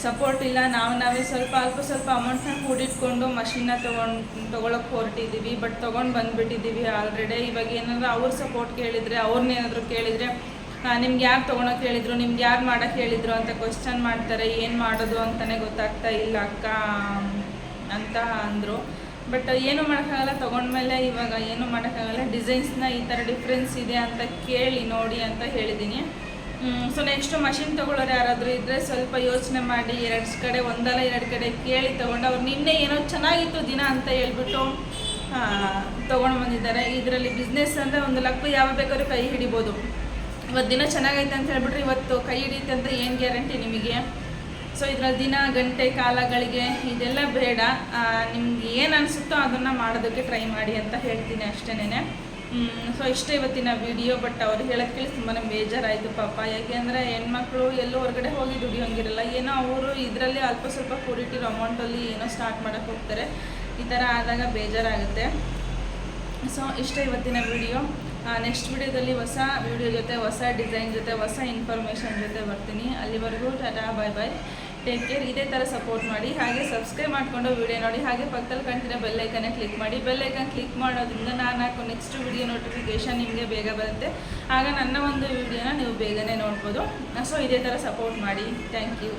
ಸಪೋರ್ಟ್ ಇಲ್ಲ. ನಾವು ನಾವೇ ಸ್ವಲ್ಪ, ಅಲ್ಪ ಸ್ವಲ್ಪ ಅಮೌಂಟ್ನ ಕೂಡಿಟ್ಕೊಂಡು ಮಷಿನ್ನ ತೊಗೊಂಡು ತೊಗೊಳಕ್ಕೆ ಹೊರಟಿದ್ದೀವಿ ಬಟ್ ತೊಗೊಂಡು ಬಂದುಬಿಟ್ಟಿದ್ದೀವಿ ಆಲ್ರೆಡಿ ಇವಾಗ ಏನಾದರೂ ಅವ್ರ ಸಪೋರ್ಟ್ ಕೇಳಿದರೆ ಅವ್ರನ್ನೇನಾದರೂ ಕೇಳಿದರೆ ನಿಮ್ಗೆ ಯಾರು ತೊಗೊಳಕ್ಕೆ ಹೇಳಿದ್ರು, ನಿಮ್ಗೆ ಯಾರು ಮಾಡೋಕ್ಕೆ ಹೇಳಿದ್ರು ಅಂತ ಕ್ವಶನ್ ಮಾಡ್ತಾರೆ, ಏನು ಮಾಡೋದು ಅಂತಲೇ ಗೊತ್ತಾಗ್ತಾ ಇಲ್ಲ ಅಕ್ಕ, ಅಂತ ಅಂದರು. ಬಟ್ ಏನು ಮಾಡೋಕ್ಕಾಗಲ್ಲ, ತೊಗೊಂಡ್ಮೇಲೆ ಇವಾಗ ಏನು ಮಾಡೋಕ್ಕಾಗಲ್ಲ ಡಿಸೈನ್ಸ್ನ ಈ ಥರ ಡಿಫ್ರೆನ್ಸ್ ಇದೆ ಅಂತ ಕೇಳಿ, ನೋಡಿ ಅಂತ ಹೇಳಿದ್ದೀನಿ ಸೊ ನೆಕ್ಸ್ಟ್ ಮಷಿನ್ ತೊಗೊಳ್ಳೋರು ಯಾರಾದರೂ ಇದ್ದರೆ ಸ್ವಲ್ಪ ಯೋಚನೆ ಮಾಡಿ, ಎರಡು ಕಡೆ, ಒಂದಲ್ಲ ಎರಡು ಕಡೆ ಕೇಳಿ ತೊಗೊಂಡು, ಅವ್ರು ನಿನ್ನೆ ಏನೋ ಚೆನ್ನಾಗಿತ್ತು ದಿನ ಅಂತ ಹೇಳ್ಬಿಟ್ಟು ತೊಗೊಂಡು ಬಂದಿದ್ದಾರೆ. ಇದರಲ್ಲಿ ಬಿಸ್ನೆಸ್ ಅಂದರೆ ಒಂದು ಲಕ್ಕು ಯಾವ ಬೇಕಾದ್ರೂ ಕೈ ಹಿಡಿಬೋದು. ಇವತ್ತು ದಿನ ಚೆನ್ನಾಗೈತೆ ಅಂತ ಹೇಳ್ಬಿಟ್ರೆ ಇವತ್ತು ಕೈ ಹಿಡಿಯುತ್ತೆ ಅಂತ ಏನು ಗ್ಯಾರಂಟಿ ನಿಮಗೆ? ಸೊ ಇದರಲ್ಲಿ ದಿನ, ಗಂಟೆ, ಕಾಲಗಳಿಗೆ ಇದೆಲ್ಲ ಬೇಡ. ನಿಮ್ಗೆ ಏನು ಅನಿಸುತ್ತೋ ಅದನ್ನು ಮಾಡೋದಕ್ಕೆ ಟ್ರೈ ಮಾಡಿ ಅಂತ ಹೇಳ್ತೀನಿ ಅಷ್ಟೇನೆ ಸೊ ಇಷ್ಟೇ ಇವತ್ತಿನ ವಿಡಿಯೋ ಬಟ್ ಅವ್ರು ಹೇಳೋಕ್ಕೆ ಕೇಳಿ ತುಂಬಾ ಬೇಜಾರಾಯಿತು ಪಾಪ. ಯಾಕೆಂದರೆ ಹೆಣ್ಮಕ್ಳು ಎಲ್ಲೋ ಹೊರಗಡೆ ಹೋಗಿ ದುಡಿಯೋಂಗಿರಲ್ಲ. ಏನೋ ಅವರು ಇದರಲ್ಲಿ ಅಲ್ಪ ಸ್ವಲ್ಪ ಕೂಡಿಟ್ಟಿರೋ ಅಮೌಂಟಲ್ಲಿ ಏನೋ ಸ್ಟಾರ್ಟ್ ಮಾಡೋಕ್ಕೆ ಹೋಗ್ತಾರೆ. ಈ ಥರ ಆದಾಗ ಬೇಜಾರಾಗುತ್ತೆ. ಸೊ ಇಷ್ಟೇ ಇವತ್ತಿನ ವಿಡಿಯೋ ನೆಕ್ಸ್ಟ್ ವಿಡಿಯೋದಲ್ಲಿ ಹೊಸ ವಿಡಿಯೋ ಜೊತೆ, ಹೊಸ ಡಿಸೈನ್ ಜೊತೆ, ಹೊಸ ಇನ್ಫಾರ್ಮೇಷನ್ ಜೊತೆ ಬರ್ತೀನಿ. ಅಲ್ಲಿವರೆಗೂ tata bye bye take care ಇದೇ ಥರ ಸಪೋರ್ಟ್ ಮಾಡಿ. ಹಾಗೆ ಸಬ್ಸ್ಕ್ರೈಬ್ ಮಾಡಿಕೊಂಡು ವಿಡಿಯೋ ನೋಡಿ. ಹಾಗೆ ಪಕ್ಕದಲ್ಲಿ ಕಾಣ್ತಿರೋ ಬೆಲ್ಲೈಕನ್ನೇ ಕ್ಲಿಕ್ ಮಾಡಿ. ಬೆಲ್ಲೈಕನ್ ಕ್ಲಿಕ್ ಮಾಡೋದ್ರಿಂದ ನಾನು ಹಾಕೋ ನೆಕ್ಸ್ಟ್ ವಿಡಿಯೋ ನೋಟಿಫಿಕೇಷನ್ ನಿಮಗೆ ಬೇಗ ಬರುತ್ತೆ. ಆಗ ನನ್ನ ಒಂದು ವಿಡಿಯೋನ ನೀವು ಬೇಗನೆ ನೋಡ್ಬೋದು. ಸೊ ಇದೇ ಥರ ಸಪೋರ್ಟ್ ಮಾಡಿ. Thank you